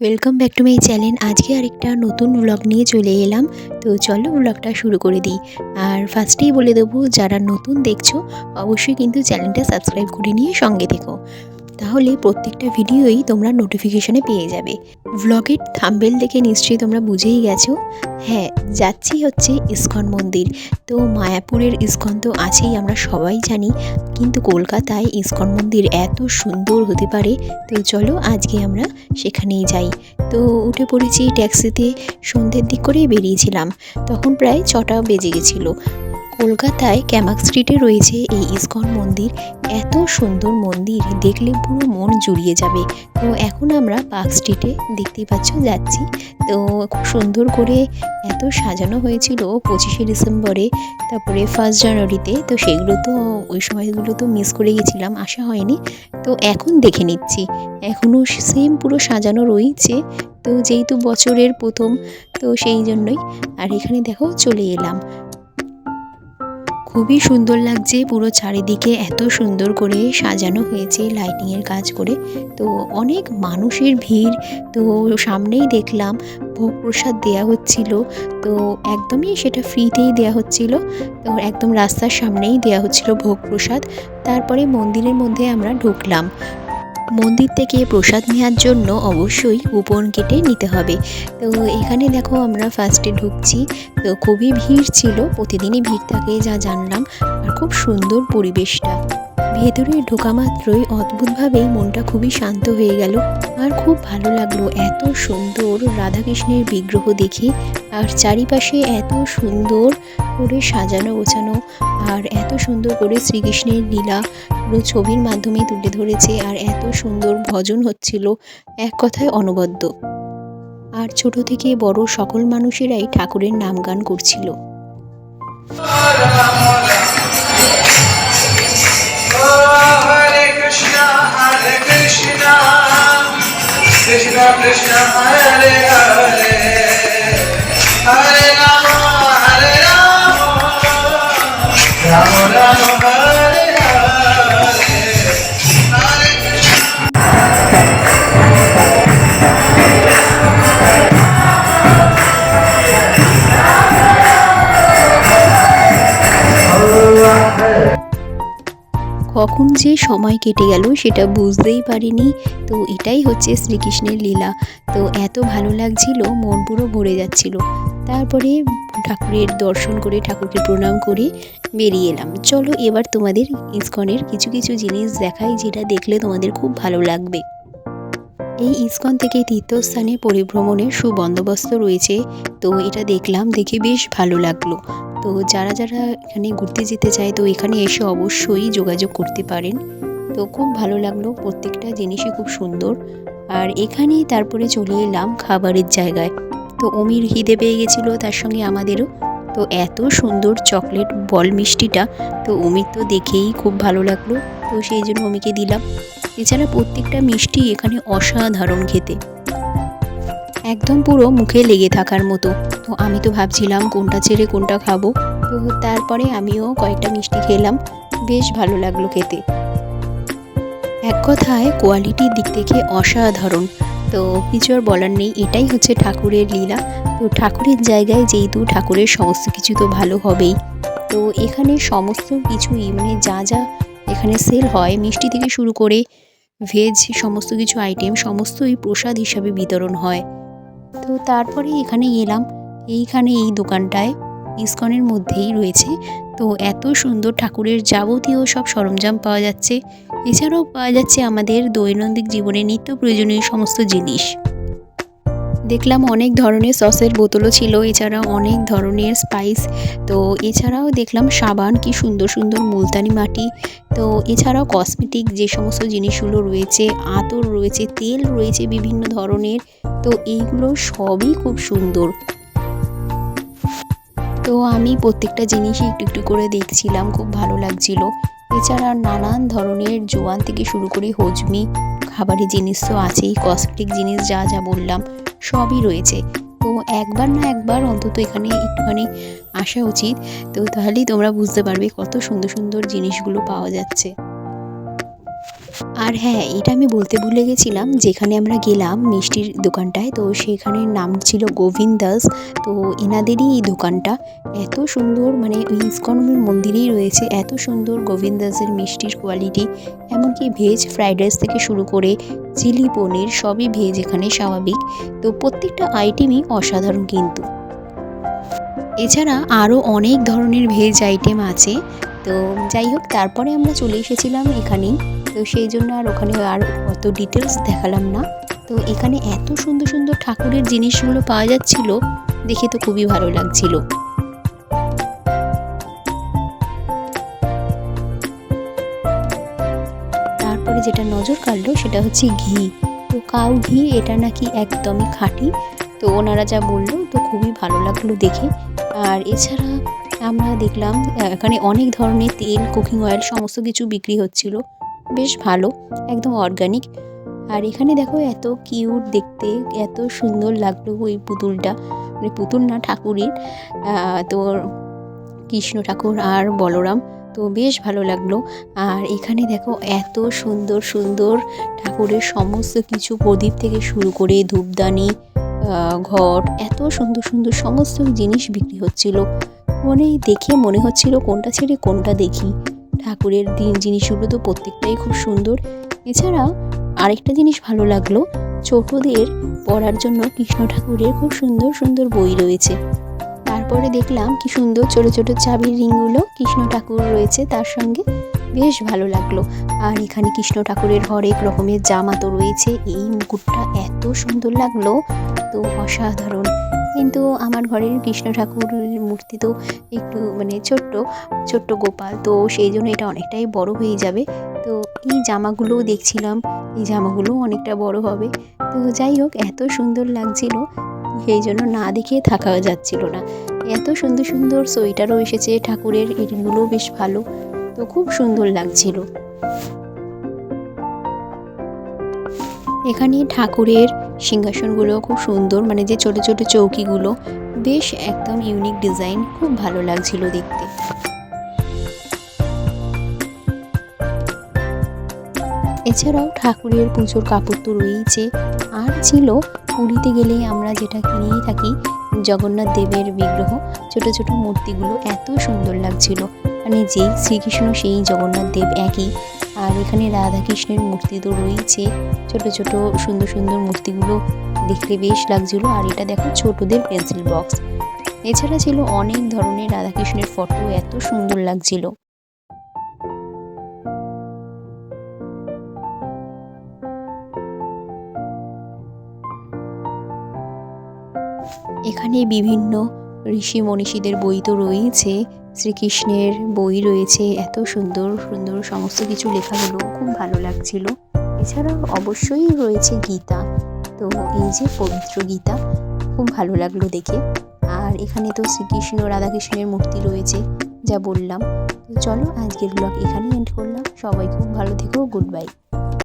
Welcome back to my channel আজকে আরেকটা নতুন ব্লগ নিয়ে চলে এলাম। তো চলো ব্লগটা শুরু করে দিই। আর ফার্স্টেই বলে দেবো, যারা নতুন দেখছ, অবশ্যই কিন্তু চ্যানেলটা সাবস্ক্রাইব করে নিয়ে সঙ্গে থেকো। তাহলে প্রত্যেকটা ভিডিওই তোমরা নোটিফিকেশনে পেয়ে যাবে। ভ্লগের থাম্বেল দেখে নিশ্চয়ই তোমরা বুঝেই গেছো। হ্যাঁ যাচ্ছি হচ্ছে ইস্কন মন্দির। তো মায়াপুরের ইস্কন তো আছেই, আমরা সবাই জানি। কিন্তু কলকাতায় ইস্কন মন্দির এত সুন্দর হতে পারে, তো চলো আজকে আমরা সেখানেই যাই। তো উঠে পড়েছি ট্যাক্সিতে, সন্ধ্যের দিক করেই বেরিয়েছিলাম। তখন প্রায় ছটা বেজে গেছিল। কলকাতায় ক্যামাক স্ট্রিটে রয়েছে এই ইস্কন মন্দির। এত সুন্দর মন্দির, দেখলে পুরো মন জুড়িয়ে যাবে। তো এখন আমরা পার্ক স্ট্রিটে দেখতেই পাচ্ছ, যাচ্ছি। তো খুব সুন্দর করে এত সাজানো হয়েছিল পঁচিশে ডিসেম্বরে, তারপরে ফার্স্ট জানুয়ারিতে। তো সেগুলো তো, ওই সময়গুলো তো মিস করে গেছিলাম আসা হয়নি। তো এখন দেখে নিচ্ছি। এখনও সেম পুরো সাজানো রয়েছে। তো যেহেতু বছরের প্রথম, তো সেই জন্যই। আর এখানে দেখো, চলে এলাম। খুবই সুন্দর লাগছে। পুরো চারিদিকে এত সুন্দর করে সাজানো হয়েছে লাইটিংয়ের কাজ করে। তো অনেক মানুষের ভিড়। তো সামনেই দেখলাম ভোগ প্রসাদ দেওয়া হচ্ছিল। তো একদমই সেটা ফ্রিতেই দেওয়া হচ্ছিল। তো একদম রাস্তার সামনেই দেওয়া হচ্ছিল ভোগ প্রসাদ। তারপরে মন্দিরের মধ্যে আমরা ঢুকলাম। মন্দির থেকে প্রসাদ নেওয়ার জন্য অবশ্যই কুপন কেটে নিতে হবে। তো এখানে দেখো আমরা ফার্স্টে ঢুকছি। তো খুবই ভিড় ছিল, প্রতিদিনই ভিড় থাকে যা জানলাম। আর খুব সুন্দর পরিবেশটা। ভেতরে ঢোকা মাত্রই অদ্ভুতভাবেই মনটা খুবই শান্ত হয়ে গেল। আর খুব ভালো লাগল এত সুন্দর রাধাকৃষ্ণের বিগ্রহ দেখে। আর চারিপাশে এত সুন্দর করে সাজানো, গোছানো, আর এত সুন্দর করে শ্রীকৃষ্ণের লীলা পুরো ছবির মাধ্যমে তুলে ধরেছে, আর এত সুন্দর ভজন হচ্ছিল এক কথায় অনবদ্য। আর ছোট থেকে বড় সকল মানুষেরাই ঠাকুরের নাম গান করছিল Krishna Krishna, Hare কখন যে সময় কেটে গেল সেটা বুঝতেই পারিনি। তো এটাই হচ্ছে শ্রীকৃষ্ণের লীলা। তো এত ভালো লাগছিল, মন পুরো ভরে যাচ্ছিল। তারপরে ঠাকুরের দর্শন করে, ঠাকুরকে প্রণাম করে বেরিয়ে এলাম। চলো এবার তোমাদের ইস্কনের কিছু কিছু জিনিস দেখাই, যেটা দেখলে তোমাদের খুব ভালো লাগবে। এই ইস্কন থেকে তীর্থস্থানে পরিভ্রমণের সুবন্দোবস্ত রয়েছে। তো এটা দেখলাম, দেখে বেশ ভালো লাগল। তো যারা যারা এখানে ঘুরতে যেতে চায়, তো এখানে এসে অবশ্যই যোগাযোগ করতে পারেন। তো খুব ভালো লাগল, প্রত্যেকটা জিনিসই খুব সুন্দর। আর এখানেই তারপরে চলে এলাম খাবারের জায়গায়। তো অমির খিদে পেয়ে গেছিল, তার সঙ্গে আমাদেরও। তো এত সুন্দর চকলেট বল মিষ্টিটা, তো অমির তো দেখেই খুব ভালো লাগল। তো সেই জন্য অমিকে দিলাম। এছাড়া প্রত্যেকটা মিষ্টি এখানে অসাধারণ খেতে। একদম পুরো মুখে লেগে থাকার মতো। তো আমি তো ভাবছিলাম কোনটা ছেড়ে কোনটা খাব। তো তারপরে আমিও কয়েকটা মিষ্টি খেলাম। বেশ ভালো লাগল খেতে। এক কথায় কোয়ালিটির দিক থেকে অসাধারণ। তো কিছু আর বলার নেই, এটাই হচ্ছে ঠাকুরের লীলা। তো ঠাকুরের জায়গায় যেহেতু ঠাকুরের সমস্ত কিছু তো ভালো হবেই। তো এখানে সমস্ত কিছুই মানে যা যা এখানে সেল হয়, মিষ্টি থেকে শুরু করে ভেজ সমস্ত কিছু আইটেম সমস্তই প্রসাদ হিসাবে বিতরণ হয়। তো তারপরে এখানে এলাম। এইখানে এই দোকানটায় ইস্কনের মধ্যেই রয়েছে। তো এত সুন্দর ঠাকুরের যাবতীয় সব সরঞ্জাম পাওয়া যাচ্ছে। এছাড়াও পাওয়া যাচ্ছে আমাদের দৈনন্দিন জীবনে নিত্য প্রয়োজনীয় সমস্ত জিনিস। দেখলাম অনেক ধরনের সসের বোতলও ছিল, এছাড়াও অনেক ধরনের স্পাইস তো এছাড়াও দেখলাম সাবান, কি সুন্দর সুন্দর মুলতানি মাটি। তো এছাড়াও কসমেটিক যে সমস্ত জিনিসগুলো রয়েছে, আতর রয়েছে, তেল রয়েছে বিভিন্ন ধরনের। তো এইগুলো সবই খুব সুন্দর। তো আমি প্রত্যেকটা জিনিসই একটু একটু করে দেখছিলাম, খুব ভালো লাগছিল। এছাড়া নানান ধরনের জোয়ান থেকে শুরু করে হজমি খাবারের জিনিস তো আছেই, কসমেটিক জিনিস যা যা বললাম, সবই রয়েছে। তো একবার না একবার অন্তত এখানে একটুখানি আসা উচিত। তো তাহলেই তোমরা বুঝতে পারবে কত সুন্দর সুন্দর জিনিসগুলো পাওয়া যাচ্ছে। আর হ্যাঁ এটা আমি বলতে ভুলে গেছিলাম, যেখানে আমরা গেলাম মিষ্টির দোকানটায়, তো সেখানের নাম ছিল গোবিন্দাস, তো এনাদেরই এই দোকানটা। এত সুন্দর মানে ওই মন্দিরেই রয়েছে, এত সুন্দর গোবিন্দাসের মিষ্টির কোয়ালিটি এমনকি ভেজ ফ্রাইড রাইস থেকে শুরু করে চিলি পনির, সবই ভেজ এখানে স্বাভাবিক। তো প্রত্যেকটা আইটেমই অসাধারণ কিন্তু। এছাড়া আরও অনেক ধরনের ভেজ আইটেম আছে, তো যাই হোক, তারপরে আমরা চলে এসেছিলাম এখানেই। তো সেই জন্য আর ওখানে আর অত ডিটেলস দেখালাম না। তো এখানে এত সুন্দর সুন্দর ঠাকুরের জিনিসগুলো পাওয়া যাচ্ছিল, দেখে তো খুবই ভালো লাগছিল। তারপরে যেটা নজর কাড়লো সেটা হচ্ছে ঘি। তো কাউ ঘি, এটা নাকি একদমই খাঁটি। তো ওনারা যা বলল, তো খুবই ভালো লাগল দেখে। আর এছাড়া আমরা দেখলাম, এখানে অনেক ধরনের তেল কুকিং অয়েল সমস্ত কিছু বিক্রি হচ্ছিল। বেশ ভালো, একদম অর্গানিক আর এখানে দেখো এত কিউট দেখতে, এত সুন্দর লাগল ওই পুতুলটা। মানে পুতুল না, ঠাকুরের তোর কৃষ্ণ ঠাকুর আর বলরাম। তো বেশ ভালো লাগল। আর এখানে দেখো এত সুন্দর সুন্দর ঠাকুরের সমস্ত কিছু প্রদীপ থেকে শুরু করে ধূপদানি ঘট এত সুন্দর সুন্দর সমস্ত জিনিস বিক্রি হচ্ছিল। মনে দেখে মনে হচ্ছিল কোনটা ছেড়ে কোনটা দেখি। ঠাকুরের দিন জিনিসগুলো তো প্রত্যেকটাই খুব সুন্দর। এছাড়া আরেকটা জিনিস ভালো লাগল, ছোটদের পড়ার জন্য কৃষ্ণ ঠাকুরের খুব সুন্দর সুন্দর বই রয়েছে। তারপরে দেখলাম কি সুন্দর ছোট ছোট চাবির রিংগুলো কৃষ্ণ ঠাকুর রয়েছে তার সঙ্গে, বেশ ভালো লাগল। আর এখানে কৃষ্ণ ঠাকুরের হরেক রকমের জামা তো রয়েছে, এই মুকুটটা এত সুন্দর লাগল, তো অসাধারণ। কিন্তু আমার ঘরের কৃষ্ণ ঠাকুরের মূর্তি তো একটু মানে ছোট্ট ছোট্ট গোপাল। তো সেই জন্য এটা অনেকটাই বড় হয়ে যাবে। তো এই জামাগুলোও দেখছিলাম, এই জামাগুলোও অনেকটা বড় হবে। তো যাই হোক, এত সুন্দর লাগছিল, সেই জন্য না দেখে থাকা যাচ্ছিল না। এত সুন্দর সুন্দর সোয়েটারও এসেছে ঠাকুরের এগুলোও বেশ ভালো। তো খুব সুন্দর লাগছিল। এখানে ঠাকুরের সিংহাসনগুলো খুব সুন্দর মানে যে ছোট ছোট চৌকিগুলো, বেশ একদম ইউনিক ডিজাইন খুব ভালো লাগছিল দেখতে। এছাড়াও ঠাকুরের পুজোর কাপড় তো রয়েইছে। আর ছিল পুরীতে গেলে আমরা যেটা কিনেই থাকি, জগন্নাথ দেবের বিগ্রহ। ছোট ছোট মূর্তিগুলো এত সুন্দর লাগছিল। মানে যেই শ্রীকৃষ্ণ, সেই জগন্নাথ দেব একই। আর এখানে রাধা কৃষ্ণের মূর্তি তো রয়েছে। ছোট ছোট সুন্দর সুন্দর মূর্তিগুলো দেখতে বেশ লাগছিল। আর এটা দেখো ছোটদের পেন্সিল বক্স এছাড়া ছিল অনেক ধরনের রাধাকৃষ্ণের ফটো এত সুন্দর লাগছিল। এখানে বিভিন্ন ঋষি মনীষীদের বই তো রয়েছে। শ্রীকৃষ্ণের বই রয়েছে, এত সুন্দর সুন্দর সমস্ত কিছু লেখাগুলো খুব ভালো লাগছিল। এছাড়াও অবশ্যই রয়েছে গীতা। তো এই যে পবিত্র গীতা, খুব ভালো লাগল দেখে। আর এখানে তো শ্রীকৃষ্ণ রাধাকৃষ্ণের মূর্তি রয়েছে, যা বললাম। চলো আজকের ব্লগ এখানেই এন্ড করলাম। সবাই খুব ভালো থেকো গুড বাই